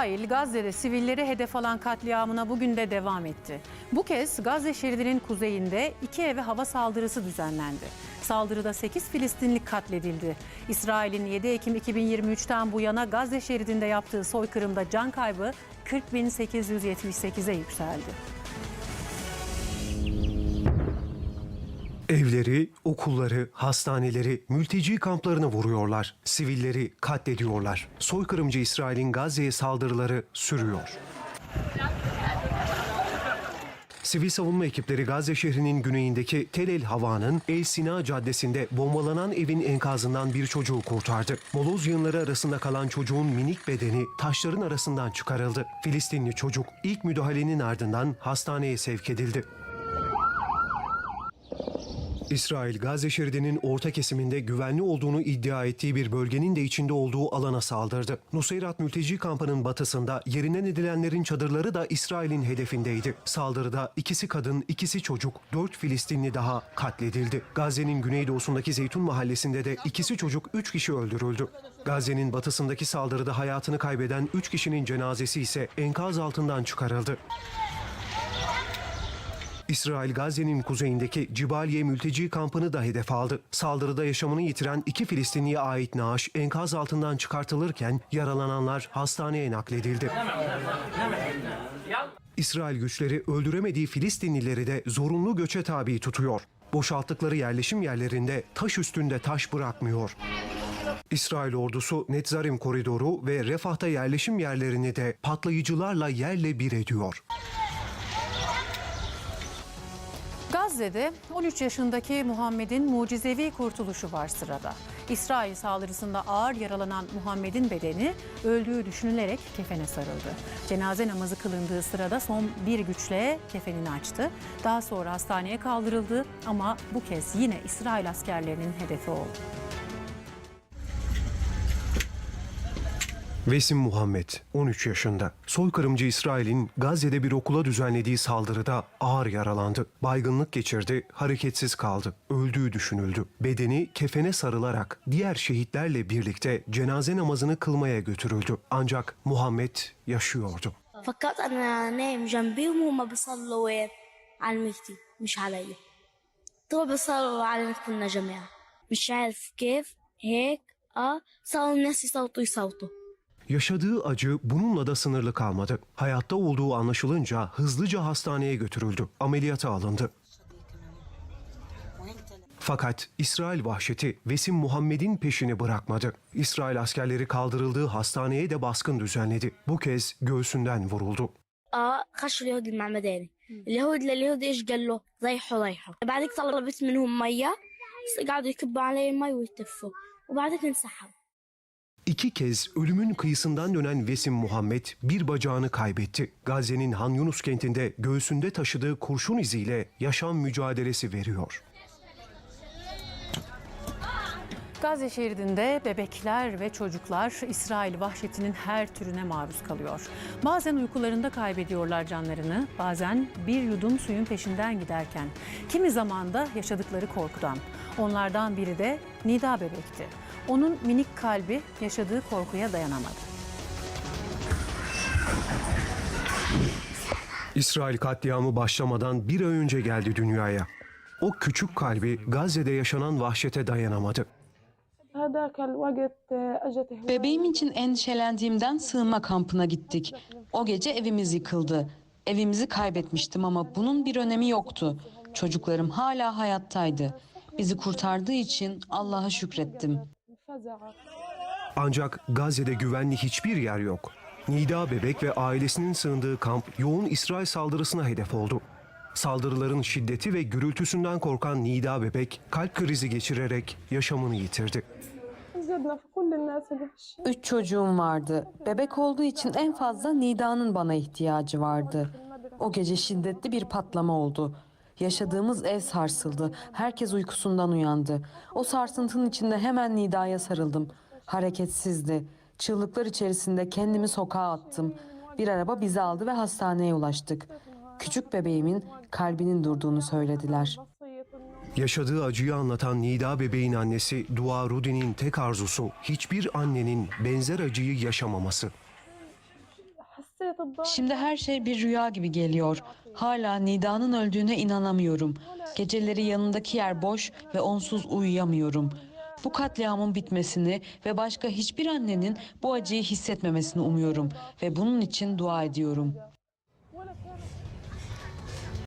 İsrail Gazze'de sivilleri hedef alan katliamına bugün de devam etti. Bu kez Gazze şeridinin kuzeyinde iki eve hava saldırısı düzenlendi. Saldırıda 8 Filistinli katledildi. İsrail'in 7 Ekim 2023'ten bu yana Gazze şeridinde yaptığı soykırımda can kaybı 40.878'e yükseldi. Evleri, okulları, hastaneleri, mülteci kamplarını vuruyorlar. Sivilleri katlediyorlar. Soykırımcı İsrail'in Gazze'ye saldırıları sürüyor. Sivil savunma ekipleri Gazze şehrinin güneyindeki Tel El Hava'nın El Sina caddesinde bombalanan evin enkazından bir çocuğu kurtardı. Moloz yığınları arasında kalan çocuğun minik bedeni taşların arasından çıkarıldı. Filistinli çocuk ilk müdahalenin ardından hastaneye sevk edildi. İsrail, Gazze şeridinin orta kesiminde güvenli olduğunu iddia ettiği bir bölgenin de içinde olduğu alana saldırdı. Nusayrat mülteci kampının batısında yerinden edilenlerin çadırları da İsrail'in hedefindeydi. Saldırıda ikisi kadın, ikisi çocuk, dört Filistinli daha katledildi. Gazze'nin güneydoğusundaki Zeytun mahallesinde de ikisi çocuk, üç kişi öldürüldü. Gazze'nin batısındaki saldırıda hayatını kaybeden üç kişinin cenazesi ise enkaz altından çıkarıldı. İsrail Gazze'nin kuzeyindeki Cibaliye mülteci kampını da hedef aldı. Saldırıda yaşamını yitiren iki Filistinliye ait naaş enkaz altından çıkartılırken yaralananlar hastaneye nakledildi. İsrail güçleri öldüremediği Filistinlileri de zorunlu göçe tabi tutuyor. Boşalttıkları yerleşim yerlerinde taş üstünde taş bırakmıyor. İsrail ordusu Netzarim koridoru ve Refah'ta yerleşim yerlerini de patlayıcılarla yerle bir ediyor. Gazze'de 13 yaşındaki Muhammed'in mucizevi kurtuluşu var sırada. İsrail saldırısında ağır yaralanan Muhammed'in bedeni öldüğü düşünülerek kefene sarıldı. Cenaze namazı kılındığı sırada son bir güçle kefenini açtı. Daha sonra hastaneye kaldırıldı ama bu kez yine İsrail askerlerinin hedefi oldu. Vesim Muhammed 13 yaşında. Soykırımcı İsrail'in Gazze'de bir okula düzenlediği saldırıda ağır yaralandı. Baygınlık geçirdi, hareketsiz kaldı. Öldüğü düşünüldü. Bedeni kefene sarılarak diğer şehitlerle birlikte cenaze namazını kılmaya götürüldü. Ancak Muhammed yaşıyordu. فكرت انا نايم جنبيهم وهم بيصلوا وين على المهدي مش علي طبعا بيصلوا علينا كلنا جميعا مش عارف كيف هيك اه صاروا الناس يصوتوا يصوتوا Yaşadığı acı bununla da sınırlı kalmadı. Hayatta olduğu anlaşılınca hızlıca hastaneye götürüldü. Ameliyata alındı. Fakat İsrail vahşeti Vesim Muhammed'in peşini bırakmadı. İsrail askerleri kaldırıldığı hastaneye de baskın düzenledi. Bu kez göğsünden vuruldu. اه خشوا اليهود المعمداني اليهود لليهود ايش قال له ريحوا ريحوا بعدك طلبت منهم ميه قعدوا يكبوا علي المي ويتفوا وبعدك انسحبوا İki kez ölümün kıyısından dönen Vesim Muhammed bir bacağını kaybetti. Gazze'nin Han Yunus kentinde göğsünde taşıdığı kurşun iziyle yaşam mücadelesi veriyor. Gazze şeridinde bebekler ve çocuklar İsrail vahşetinin her türüne maruz kalıyor. Bazen uykularında kaybediyorlar canlarını, bazen bir yudum suyun peşinden giderken, kimi zaman da yaşadıkları korkudan. Onlardan biri de Nida bebekti. Onun minik kalbi yaşadığı korkuya dayanamadı. İsrail katliamı başlamadan bir ay önce geldi dünyaya. O küçük kalbi Gazze'de yaşanan vahşete dayanamadı. Bebeğim için endişelendiğimden sığınma kampına gittik. O gece evimiz yıkıldı. Evimizi kaybetmiştim ama bunun bir önemi yoktu. Çocuklarım hala hayattaydı. Bizi kurtardığı için Allah'a şükrettim. Ancak Gazze'de güvenli hiçbir yer yok. Nida Bebek ve ailesinin sığındığı kamp yoğun İsrail saldırısına hedef oldu. Saldırıların şiddeti ve gürültüsünden korkan Nida Bebek kalp krizi geçirerek yaşamını yitirdi. Üç çocuğum vardı. Bebek olduğu için en fazla Nida'nın bana ihtiyacı vardı. O gece şiddetli bir patlama oldu. Yaşadığımız ev sarsıldı. Herkes uykusundan uyandı. O sarsıntının içinde hemen Nida'ya sarıldım. Hareketsizdi. Çığlıklar içerisinde kendimi sokağa attım. Bir araba bizi aldı ve hastaneye ulaştık. Küçük bebeğimin kalbinin durduğunu söylediler. Yaşadığı acıyı anlatan Nida bebeğin annesi Dua Rudin'in tek arzusu hiçbir annenin benzer acıyı yaşamaması. Şimdi her şey bir rüya gibi geliyor. Hala Nida'nın öldüğüne inanamıyorum. Geceleri yanındaki yer boş ve onsuz uyuyamıyorum. Bu katliamın bitmesini ve başka hiçbir annenin bu acıyı hissetmemesini umuyorum ve bunun için dua ediyorum.